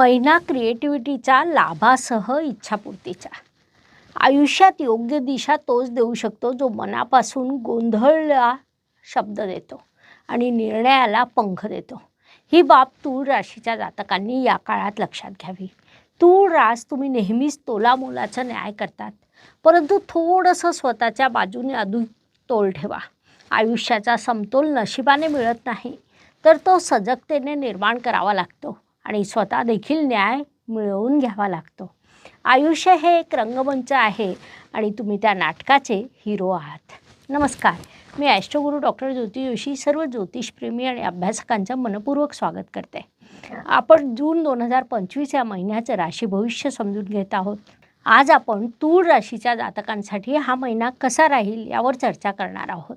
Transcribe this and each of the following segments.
महिना क्रिएटिव्हिटीचा लाभासह इच्छापूर्तीचा आयुष्यात योग्य दिशा तोच देऊ शकतो जो मनापासून गोंधळला शब्द देतो आणि निर्णयाला पंख देतो. ही बाब तूळ राशीच्या जातकांनी या काळात लक्षात घ्यावी. तूळ रास तुम्ही नेहमीच तोलामोलाचा न्याय करतात परंतु थोडंसं स्वतःच्या बाजूने अधिक तोल ठेवा. आयुष्याचा समतोल नशिबाने मिळत नाही तर तो सजगतेने निर्माण करावा लागतो. आणि स्वतः देखील न्याय मिळवून घ्यावा लागतो. आयुष्य हे एक रंगमंच आहे आणि तुम्ही त्या नाटकाचे हिरो आहात. नमस्कार. मी ॲस्ट्रोगुरू डॉक्टर ज्योती जोशी सर्व ज्योतिषप्रेमी आणि अभ्यासकांचं मनपूर्वक स्वागत करते. आपण जून दोन हजार पंचवीस या महिन्याचं राशी भविष्य समजून घेत आहोत. आज आपण तूळ राशीच्या जातकांसाठी हा महिना कसा राहील यावर चर्चा करणार आहोत.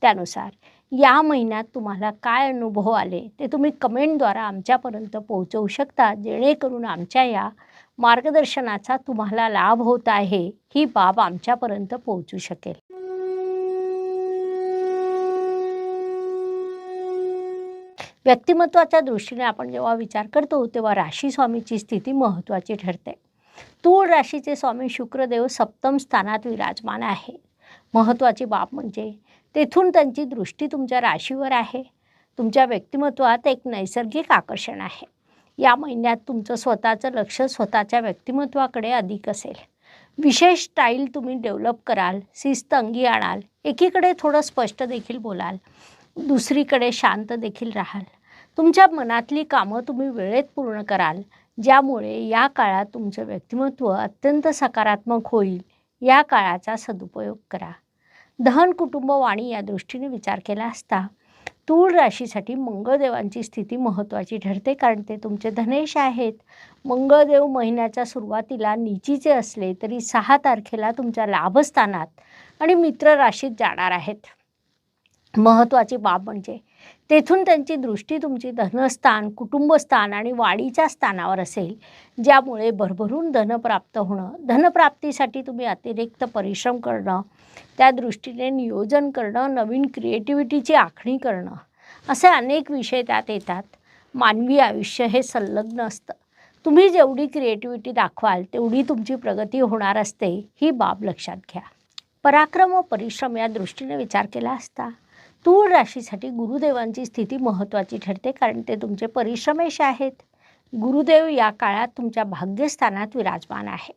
त्यानुसार. या महिन्यात तुम्हाला काय अनुभव आले ते तुम्ही कमेंटद्वारा आमच्यापर्यंत पोहोचवू शकता जेणेकरून आमच्या या मार्गदर्शनाचा तुम्हाला लाभ होत आहे ही बाब आमच्यापर्यंत पोहोचू शकेल. व्यक्तिमत्वाच्या दृष्टीने आपण जेव्हा विचार करतो तेव्हा राशी स्वामीची स्थिती महत्त्वाची ठरते. तूळ राशीचे स्वामी शुक्रदेव सप्तम स्थानात विराजमान आहे. महत्त्वाची बाब म्हणजे तेथून त्यांची दृष्टी तुमच्या राशीवर आहे. तुमच्या व्यक्तिमत्वात एक नैसर्गिक आकर्षण आहे. या महिन्यात तुमचं स्वतःचं लक्ष स्वतःच्या व्यक्तिमत्वाकडे अधिक असेल. विशेष स्टाईल तुम्ही डेव्हलप कराल शिस्त अंगी आणाल एकीकडे थोडं स्पष्ट देखील बोलाल दुसरीकडे शांत देखील राहाल. तुमच्या मनातली कामं तुम्ही वेळेत पूर्ण कराल ज्यामुळे या काळात तुमचं व्यक्तिमत्व अत्यंत सकारात्मक होईल. या काळाचा सदुपयोग करा. धन कुटुंब वाणी या दृष्टीने विचार केला असता तूळ राशीसाठी मंगळदेवांची स्थिती महत्त्वाची ठरते कारण ते तुमचे धनेश आहेत. मंगळदेव महिन्याच्या सुरुवातीला निचीचे असले तरी सहा तारखेला तुमच्या लाभस्थानात आणि मित्र राशीत जाणार आहेत. महत्त्वाची बाब म्हणजे तेथून त्यांची दृष्टी तुमची धनस्थान कुटुंबस्थान आणि वाढीच्या स्थानावर असेल ज्यामुळे भरभरून धन प्राप्त होणं धनप्राप्तीसाठी तुम्ही अतिरिक्त परिश्रम करणं त्या दृष्टीने नियोजन करणं नवीन क्रिएटिव्हिटीची आखणी करणं असे अनेक विषय त्यात येतात. मानवी आयुष्य हे संलग्न असतं. तुम्ही जेवढी क्रिएटिव्हिटी दाखवाल तेवढी तुमची प्रगती होणार असते ही बाब लक्षात घ्या. पराक्रम व परिश्रम या दृष्टीने विचार केला असता. तूळ राशीसाठी गुरुदेवांची स्थिती महत्त्वाची ठरते कारण ते तुमचे परिश्रमेश आहेत. गुरुदेव या काळात तुमच्या भाग्यस्थानात विराजमान आहे.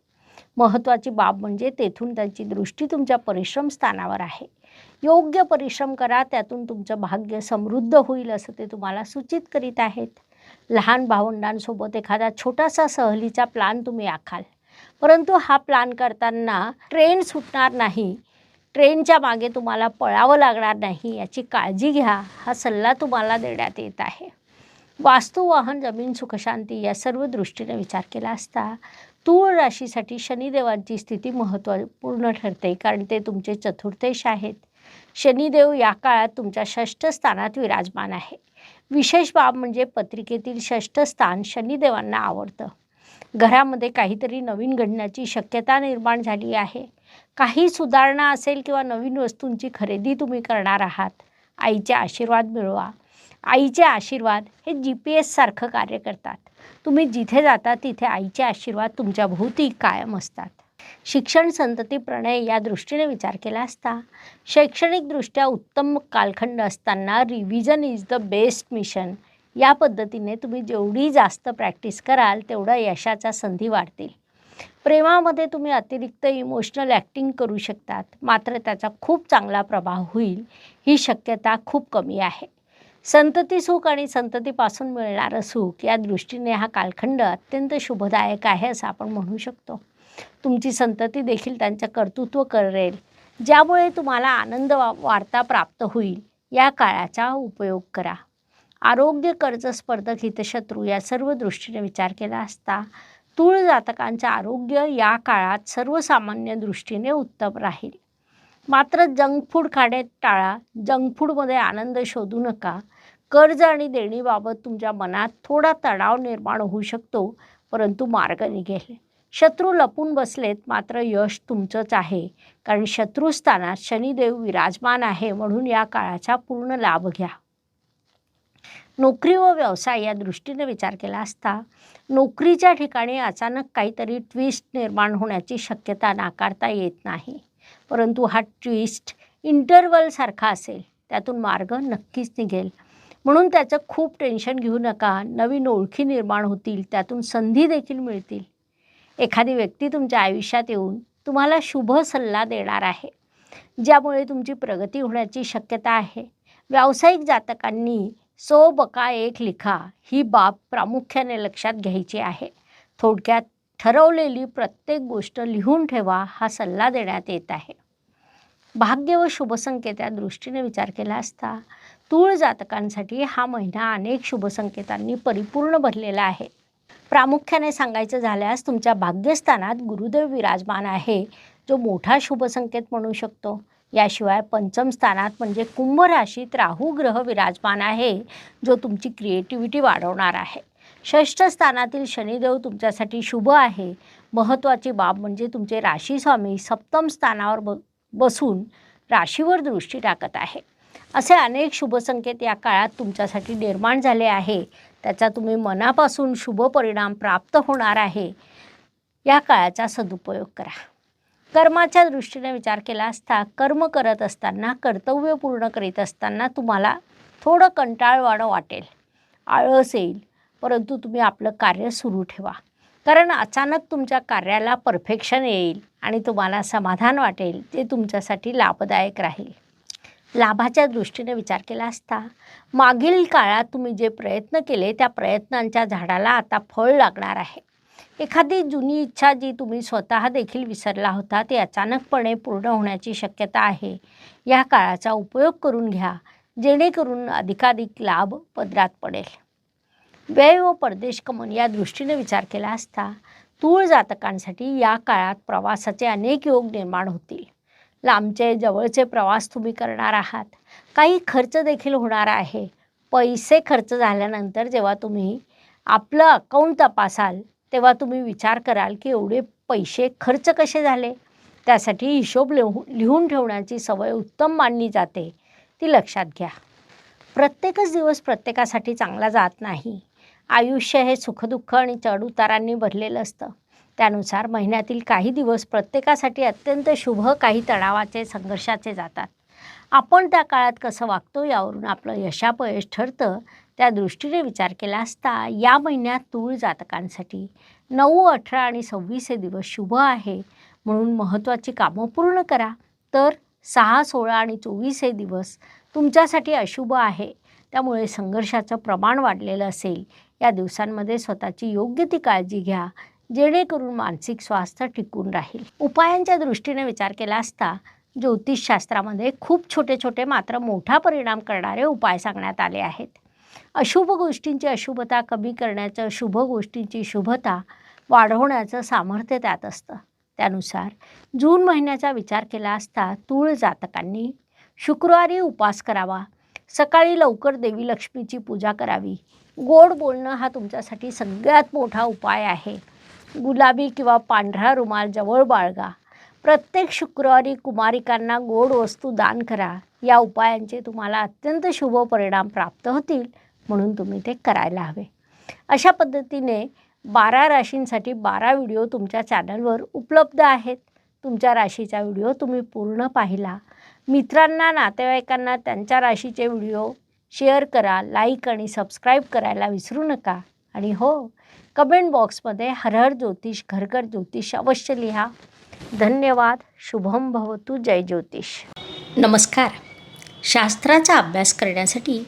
महत्त्वाची बाब म्हणजे तेथून त्यांची दृष्टी तुमच्या परिश्रम स्थानावर आहे. योग्य परिश्रम करा त्यातून तुमचं भाग्य समृद्ध होईल असं ते तुम्हाला सूचित करीत आहेत. लहान भावंडांसोबत एखादा छोटासा सहलीचा प्लान तुम्ही आखाल. परंतु हा प्लान करताना ट्रेन सुटणार नाही ट्रेनच्या मागे तुम्हाला पळावं लागणार नाही याची काळजी घ्या. हा सल्ला तुम्हाला देण्यात येत आहे. वास्तू वाहन जमीन सुखशांती या सर्व दृष्टीने विचार केला असता तूळ राशीसाठी शनिदेवांची स्थिती महत्त्वपूर्ण ठरते कारण ते तुमचे चतुर्थेश आहेत. शनिदेव या काळात तुमच्या षष्ठ स्थानात विराजमान आहे. विशेष बाब म्हणजे पत्रिकेतील षष्ठ स्थान शनिदेवांना आवडतं. घरामध्ये काहीतरी नवीन घडण्याची शक्यता निर्माण झाली आहे. काही सुधारणा असेल किंवा नवीन वस्तूंची खरेदी तुम्ही करणार आहात आईचे आशीर्वाद मिळवा. आईचे आशीर्वाद हे जी पी एससारखं कार्य करतात. तुम्ही जिथे जाता तिथे आईचे आशीर्वाद तुमच्या भोवती कायम असतात. शिक्षण संतती प्रणय या दृष्टीने विचार केला असता शैक्षणिकदृष्ट्या उत्तम कालखंड असताना revision is the best mission या पद्धतीने तुम्ही जेवढी जास्त प्रॅक्टिस कराल तेवढा यशाच्या संधी वाढतील. प्रेमामध्ये तुम्ही अतिरिक्त इमोशनल ॲक्टिंग करू शकतात. मात्र त्याचा खूप चांगला प्रभाव होईल. ही शक्यता खूप कमी आहे. संतती सुख आणि संततीपासून मिळणारं सुख या दृष्टीने हा कालखंड अत्यंत शुभदायक आहे असं आपण म्हणू शकतो. तुमची संतती देखील त्यांचं कर्तृत्व करेल. ज्यामुळे तुम्हाला आनंद वा वार्ता प्राप्त होईल. या काळाचा उपयोग करा. आरोग्य कर्ज स्पर्धक हितशत्रू या सर्व दृष्टीने विचार केला असता स्थूळ जातकांचं आरोग्य या काळात सर्वसामान्य दृष्टीने उत्तम राहील. मात्र जंक फूड खाणे टाळा जंक फूडमध्ये आनंद शोधू नका. कर्ज आणि देणीबाबत तुमच्या मनात थोडा तणाव निर्माण होऊ शकतो परंतु मार्ग निघेल. शत्रू लपून बसलेत मात्र यश तुमचंच आहे. कारण शत्रुस्थानात शनिदेव विराजमान आहे म्हणून या काळाचा पूर्ण लाभ घ्या. नोकरी व व्यवसाय या दृष्टीने विचार केला असता नोकरीच्या ठिकाणी अचानक काहीतरी ट्विस्ट निर्माण होण्याची शक्यता नाकारता येत नाही. परंतु हा ट्विस्ट इंटरवलसारखा असेल त्यातून मार्ग नक्कीच निघेल. म्हणून त्याचं खूप टेन्शन घेऊ नका. नवीन ओळखी निर्माण होतील त्यातून संधी देखील मिळतील. एखादी व्यक्ती तुमच्या आयुष्यात येऊन तुम्हाला शुभ सल्ला देणार आहे ज्यामुळे तुमची प्रगती होण्याची शक्यता आहे. व्यावसायिक जातकांनी सो बका एक लिखा ही बाब प्रामुख्याने लक्षात घ्यायची आहे. थोडक्यात ठरवलेली प्रत्येक गोष्ट लिहून ठेवा हा सल्ला देण्यात येत आहे. भाग्य व शुभसंकेता दृष्टीने विचार केला असता तूळ जातकांसाठी हा महिना अनेक शुभसंकेतांनी परिपूर्ण भरलेला आहे. प्रामुख्याने सांगायचं झाल्यास तुमच्या भाग्यस्थानात गुरुदेव विराजमान आहे जो मोठा शुभसंकेत म्हणू शकतो. याशिवाय पंचम स्थानात म्हणजे कुंभ राशीत राहू ग्रह विराजमान आहे जो तुमची क्रिएटिव्हिटी वाढवणार आहे. षष्ठ स्थानातील शनिदेव तुमच्यासाठी शुभ आहे. महत्त्वाची बाब म्हणजे तुमचे राशीस्वामी सप्तम स्थानावर ब बसून राशीवर दृष्टी टाकत आहे. असे अनेक शुभसंकेत या काळात तुमच्यासाठी निर्माण झाले आहे. त्याचा तुम्ही मनापासून शुभ परिणाम प्राप्त होणार आहे. या काळाचा सदुपयोग करा. कर्माच्या दृष्टीने विचार केला असता कर्म करत असताना कर्तव्य पूर्ण करीत असताना तुम्हाला थोडं कंटाळवाणं वाटेल. आळस येईल. परंतु तुम्ही आपलं कार्य सुरू ठेवा. कारण अचानक तुमच्या कार्याला परफेक्शन येईल आणि तुम्हाला समाधान वाटेल ते तुमच्यासाठी लाभदायक राहील. लाभाच्या दृष्टीने विचार केला असता मागील काळात तुम्ही जे प्रयत्न केले त्या प्रयत्नांच्या झाडाला आता फळ लागणार आहे. एखादी जुनी इच्छा जी तुम्ही स्वतः देखील विसरला होता ती अचानकपणे पूर्ण होण्याची शक्यता आहे. या काळाचा उपयोग करून घ्या जेणेकरून अधिकाधिक लाभ पदरात पडेल. व्यय व परदेश कमन या दृष्टीने विचार केला असता तूळ जातकांसाठी या काळात प्रवासाचे अनेक योग निर्माण होतील. लांबचे जवळचे प्रवास तुम्ही करणार आहात. काही खर्च देखील होणार आहे. पैसे खर्च झाल्यानंतर जेव्हा तुम्ही आपलं अकाउंट तपासाल तेव्हा तुम्ही विचार कराल की एवढे पैसे खर्च कसे झाले? त्यासाठी हिशोब लिहू लिहून ठेवण्याची सवय उत्तम मानली जाते. ती लक्षात घ्या. प्रत्येकच दिवस प्रत्येकासाठी चांगला जात नाही. आयुष्य हे सुखदुःख आणि चढउतारांनी भरलेलं असतं. त्यानुसार महिन्यातील काही दिवस प्रत्येकासाठी अत्यंत शुभ काही तणावाचे संघर्षाचे जातात. आपण त्या काळात कसं वागतो यावरून आपलं यशापयश ठरतं. त्या दृष्टीने विचार केला असता या महिन्यात तूळ जातकांसाठी नऊ अठरा आणि सव्वीस हे दिवस शुभ आहे. म्हणून महत्त्वाची कामं पूर्ण करा. तर सहा सोळा आणि चोवीस हे दिवस तुमच्यासाठी अशुभ आहे. त्यामुळे संघर्षाचं प्रमाण वाढलेलं असेल. या दिवसांमध्ये स्वतःची योग्य ती काळजी घ्या. जेणेकरून मानसिक स्वास्थ्य टिकून राहील. उपायांच्या दृष्टीने विचार केला असता ज्योतिषशास्त्रामध्ये खूप छोटे छोटे मात्र मोठा परिणाम करणारे उपाय सांगण्यात आले आहेत. अशुभ गोष्टींची अशुभता कमी करण्याचं शुभ गोष्टींची शुभता वाढवण्याचं सामर्थ्य त्यात असतं. त्यानुसार जून महिन्याचा विचार केला असता तूळ जातकांनी शुक्रवारी उपास करावा. सकाळी लवकर देवी लक्ष्मीची पूजा करावी. गोड बोलणं हा तुमच्यासाठी सगळ्यात मोठा उपाय आहे. गुलाबी किंवा पांढरा रुमाल जवळ बाळगा. प्रत्येक शुक्रवारी कुमारिकांना गोड वस्तू दान करा. या उपायांचे तुम्हाला अत्यंत शुभ परिणाम प्राप्त होतील. म्हणून तुम्ही ते करायला हवे. अशा पद्धतीने बारा राशींसाठी बारा व्हिडिओ तुमच्या चॅनलवर उपलब्ध आहेत. तुमच्या राशीचा व्हिडिओ तुम्ही पूर्ण पाहिला. मित्रांना नातेवाईकांना त्यांच्या राशीचे व्हिडिओ शेअर करा लाईक आणि सबस्क्राईब करायला विसरू नका. आणि हो कमेंट बॉक्समध्ये हरहर ज्योतिष घरघर ज्योतिष अवश्य लिहा. धन्यवाद. शुभम भवतु. जय ज्योतिष. नमस्कार. शास्त्राचा अभ्यास करण्यासाठी